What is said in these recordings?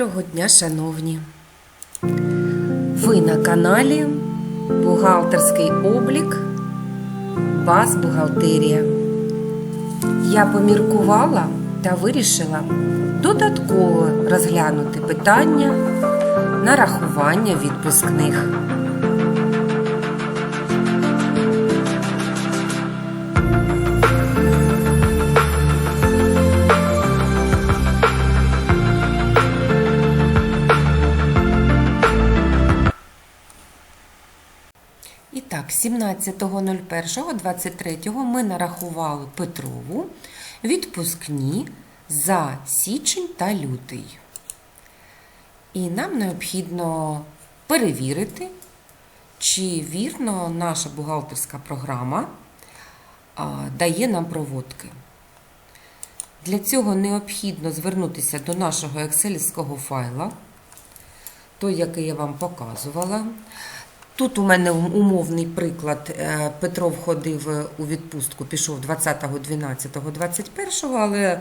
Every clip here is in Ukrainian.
Доброго дня, шановні! Ви на каналі Бухгалтерський облік Баз Бухгалтерія. Я поміркувала та вирішила додатково розглянути питання нарахування відпускних. 17.01.23 ми нарахували Петрову відпускні за січень та лютий. І нам необхідно перевірити, чи вірно наша бухгалтерська програма дає нам проводки. Для цього необхідно звернутися до нашого екселівського файла, той, який я вам показувала. Тут у мене умовний приклад. Е, Петро входив у відпустку, пішов 20.12.21, але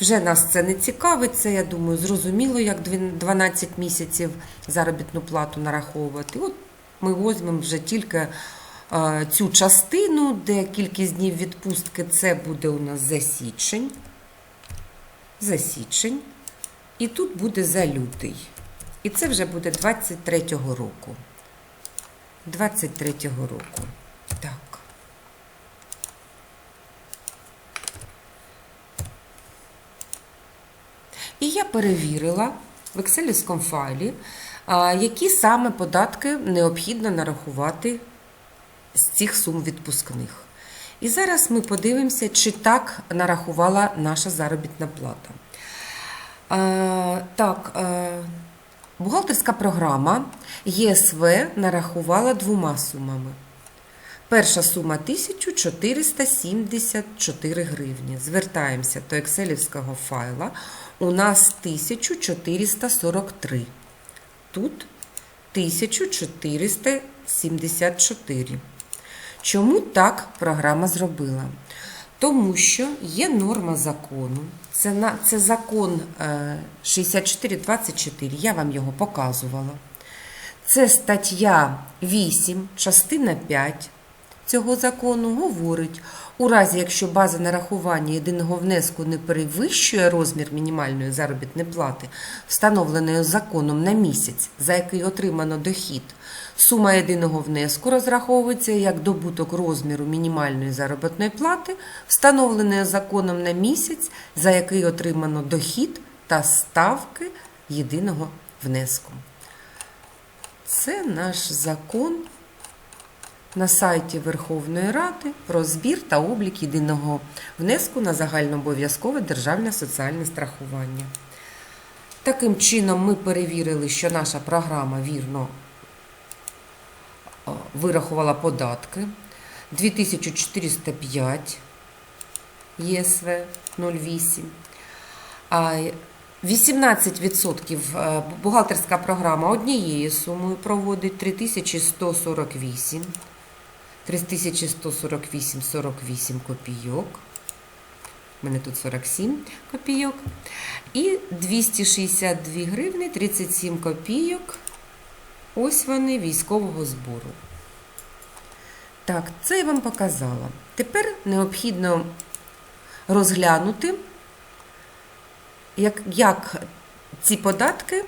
вже нас це не цікавить. Це, я думаю, зрозуміло, як 12 місяців заробітну плату нараховувати. От ми візьмемо вже тільки е, цю частину, де кількість днів відпустки, це буде у нас за січень. За січень. І тут буде за лютий. І це вже буде 23-го року. 23-го року. Так. І я перевірила в екселівському файлі, які саме податки необхідно нарахувати з цих сум відпускних. І зараз ми подивимося, чи так нарахувала наша заробітна плата. А, так, а, Бухгалтерська програма ЄСВ нарахувала двома сумами. Перша сума 1474 гривні. Звертаємося до екселівського файла. У нас 1443. Тут 1474. Чому так програма зробила? Тому що є норма закону. Це, на, це закон е, 6424, я вам його показувала. Це стаття 8, частина 5 цього закону говорить, у разі, якщо база нарахування єдиного внеску не перевищує розмір мінімальної заробітної плати, встановленої законом на місяць, за який отримано дохід, сума єдиного внеску розраховується як добуток розміру мінімальної заробітної плати, встановленої законом на місяць, за який отримано дохід та ставки єдиного внеску. Це наш закон на сайті Верховної Ради про збір та облік єдиного внеску на загальнообов'язкове державне соціальне страхування. Таким чином, ми перевірили, що наша програма вірно вирахувала податки 2405 ЄСВ 08. 18% е, бухгалтерська програма однією сумою проводить 3148. 3148,48 копійок. У мене тут 47 копійок. І 262 гривни 37 копійок. Ось вони військового збору. Так, це я вам показала. Тепер необхідно розглянути, як, як ці податки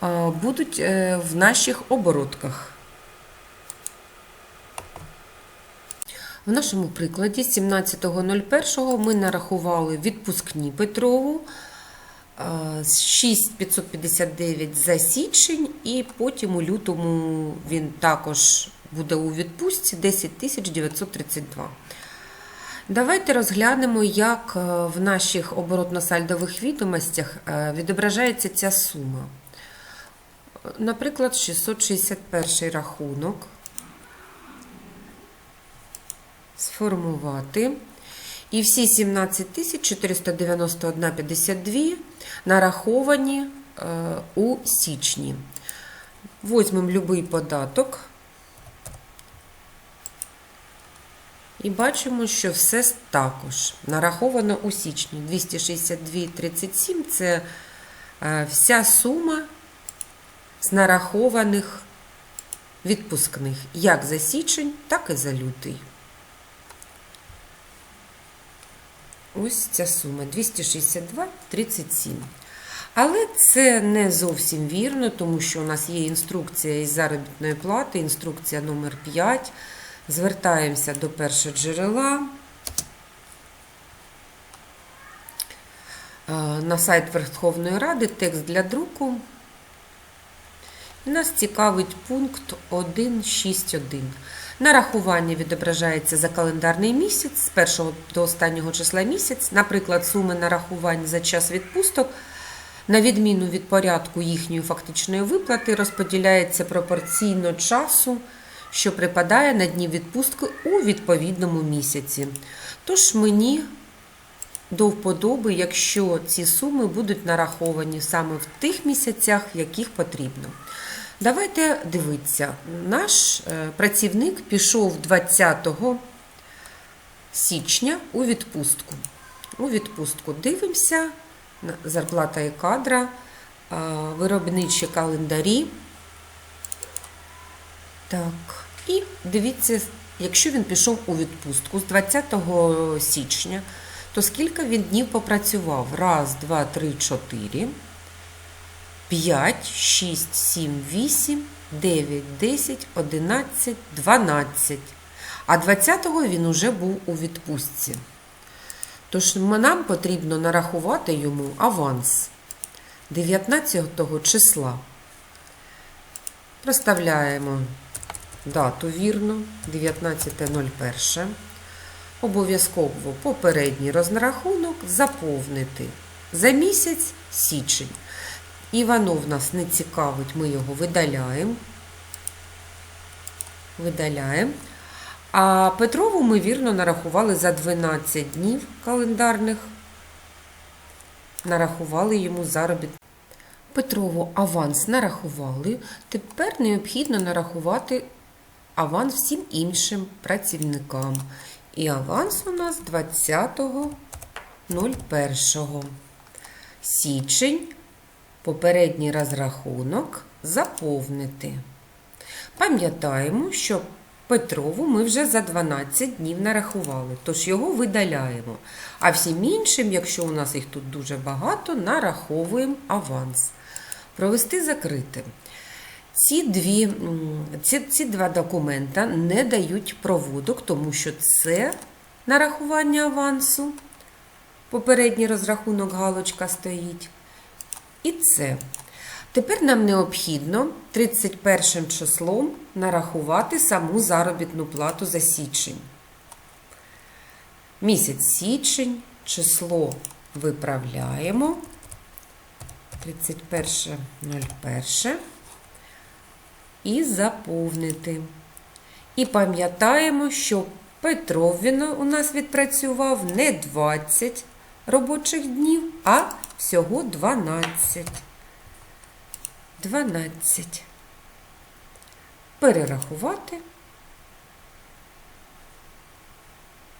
а, будуть е, в наших оборотках. В нашому прикладі 17.01 ми нарахували відпускні Петрову 6559 за січень, і потім у лютому він також буде у відпустці 10932. Давайте розглянемо, як е, в наших оборотно-сальдових відомостях е, відображається ця сума. Наприклад, 661 рахунок сформувати. І всі 17 491,52 нараховані е, у січні. Возьмемо будь-який податок. І бачимо, що все також нараховано у січні. 262,37 це е, вся сума з нарахованих відпускних як за січень, так і за лютий. Ось ця сума 262,37. Але це не зовсім вірно, тому що у нас є інструкція із заробітної плати, інструкція номер 5. Звертаємося до першого джерела. Е, На сайт Верховної Ради текст для друку. Нас цікавить пункт 1.6.1. Нарахування відображається за календарний місяць з першого до останнього числа місяць. Наприклад, суми нарахувань за час відпусток, на відміну від порядку їхньої фактичної виплати, розподіляється пропорційно часу, що припадає на дні відпустки у відповідному місяці. Тож мені до вподоби, якщо ці суми будуть нараховані саме в тих місяцях, яких потрібно. Давайте дивитися. Наш е, працівник пішов 20 січня у відпустку. У відпустку дивимося, зарплата і кадра, е, виробничі календарі. Так, і дивіться, якщо він пішов у відпустку з 20 січня, то скільки він днів попрацював? Раз, два, три, чотири. 5, 6, 7, 8, 9, 10, 11, 12. А 20-го він уже був у відпустці. Тож нам потрібно нарахувати йому аванс 19 числа. Проставляємо дату вірно, 19.01. Обов'язково попередній розрахунок заповнити за місяць січень. Іванов нас не цікавить, ми його видаляємо. Видаляємо. А Петрову ми вірно нарахували за 12 днів календарних. Нарахували йому заробіт. Петрову аванс нарахували. Тепер необхідно нарахувати аванс всім іншим працівникам. І аванс у нас 20.01. Січень попередній розрахунок заповнити. Пам'ятаємо, що Петрову ми вже за 12 днів нарахували, тож його видаляємо. А всім іншим, якщо у нас їх тут дуже багато, нараховуємо аванс. Провести закрити. Ці, дві, ці, ці два документа не дають проводок, тому що це нарахування авансу. Попередній розрахунок галочка стоїть. І це. Тепер нам необхідно 31 числом нарахувати саму заробітну плату за січень. Місяць січень, число виправляємо. 31.01 і заповнити. І пам'ятаємо, що Петров він у нас відпрацював не 20 робочих днів, а всього 12. 12. Перерахувати.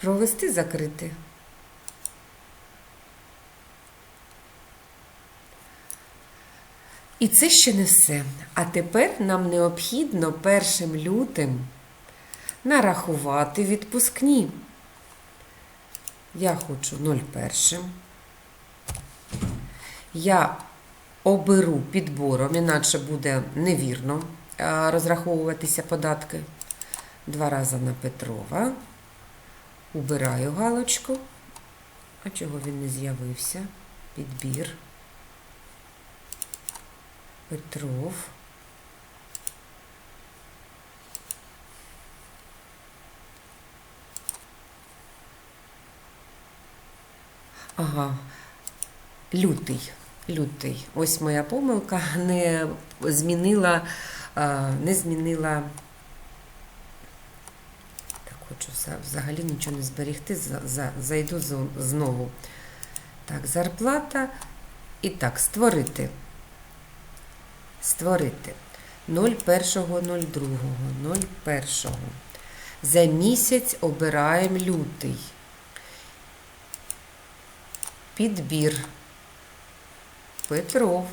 Провести закрити. І це ще не все. А тепер нам необхідно першим лютим нарахувати відпускні. Я хочу 01. Я оберу підбором, іначе буде невірно розраховуватися податки. Два рази на Петрова. Убираю галочку. А чого він не з'явився? Підбір. Петров. Ага, лютий. Лютий. Ось моя помилка не змінила, не змінила. Так, хочу взагалі нічого не зберігти. За, за, зайду знову. Так, зарплата. І так, створити. Створити. 01.02. 01. За місяць обираємо лютий. Підбір. Петров.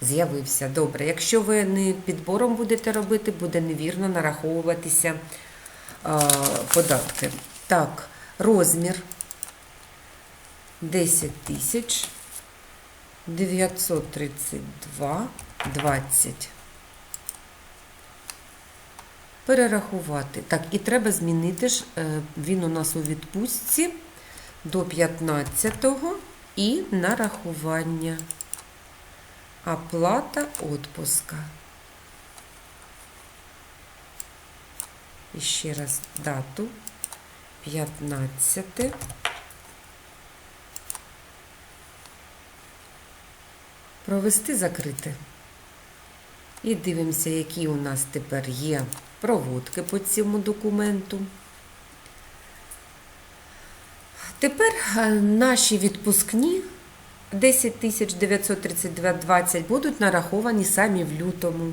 З'явився. Добре. Якщо ви не підбором будете робити, буде невірно нараховуватися податки. Так, розмір 10 тисяч 932 20. Перерахувати. Так, і треба змінити ж, е, він у нас у відпустці до 15-го і нарахування. Оплата отпуска. І ще раз дату 15. Провести закрити. І дивимося, які у нас тепер є проводки по цьому документу. Тепер е, наші відпускні 10 932,20 будуть нараховані самі в лютому.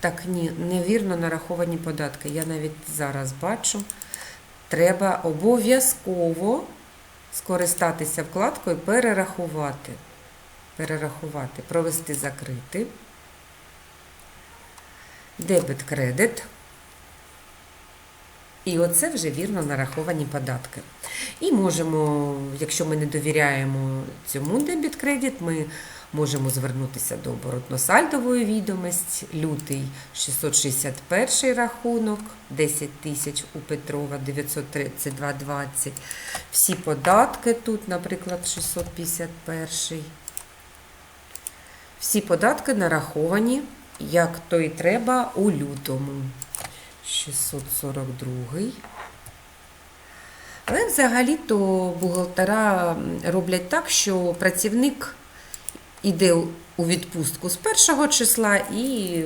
Так, ні, невірно нараховані податки. Я навіть зараз бачу. Треба обов'язково скористатися вкладкою перерахувати. Перерахувати, провести закрити. Дебет кредит. І оце вже вірно нараховані податки. І можемо, якщо ми не довіряємо цьому дебіт кредит, ми можемо звернутися до оборотно-сальдової відомості. Лютий 661 рахунок, 10 тисяч у Петрова 932,20. Всі податки тут, наприклад, 651. Всі податки нараховані, як то і треба, у лютому. 642. Але взагалі-то бухгалтера роблять так, що працівник іде у відпустку з першого числа і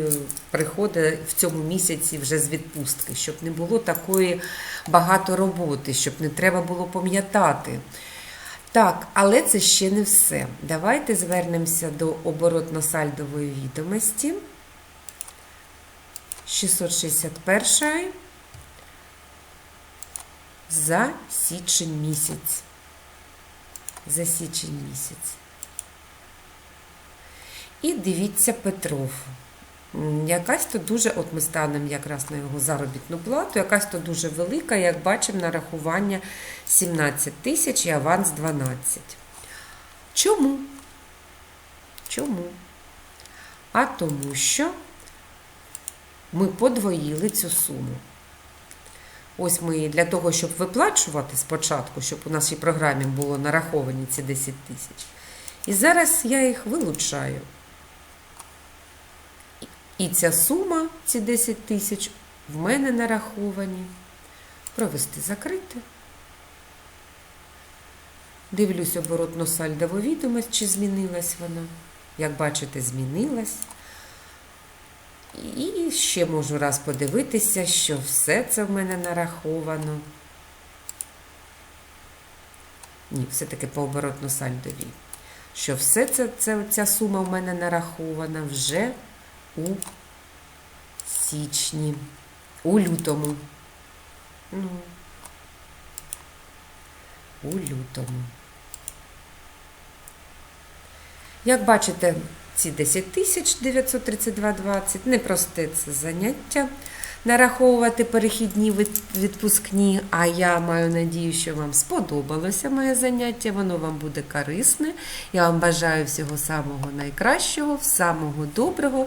приходить в цьому місяці вже з відпустки, щоб не було такої багато роботи, щоб не треба було пам'ятати. Так, але це ще не все. Давайте звернемося до оборотно-сальдової відомості. 661 за січень місяць. За січень місяць. І дивіться Петров. Якась то дуже, от ми станемо якраз на його заробітну плату, якась то дуже велика, як бачимо, нарахування 17 тисяч і аванс 12. Чому? Чому? А тому що ми подвоїли цю суму. Ось ми для того, щоб виплачувати спочатку, щоб у нашій програмі було нараховані ці 10 тисяч. І зараз я їх вилучаю. І ця сума, ці 10 тисяч, в мене нараховані. Провести закрити. Дивлюсь оборотно сальдову відомість, чи змінилась вона. Як бачите, змінилась. І ще можу раз подивитися, що все це в мене нараховано. Ні, все-таки по оборотно сальдовій. Що все це, це, ця сума в мене нарахована вже у січні, у лютому. Ну, у лютому. Як бачите, ці 10 тисяч 932,20 непросте це заняття. Нараховувати перехідні відпускні, а я маю надію, що вам сподобалося моє заняття, воно вам буде корисне. Я вам бажаю всього самого найкращого, самого доброго.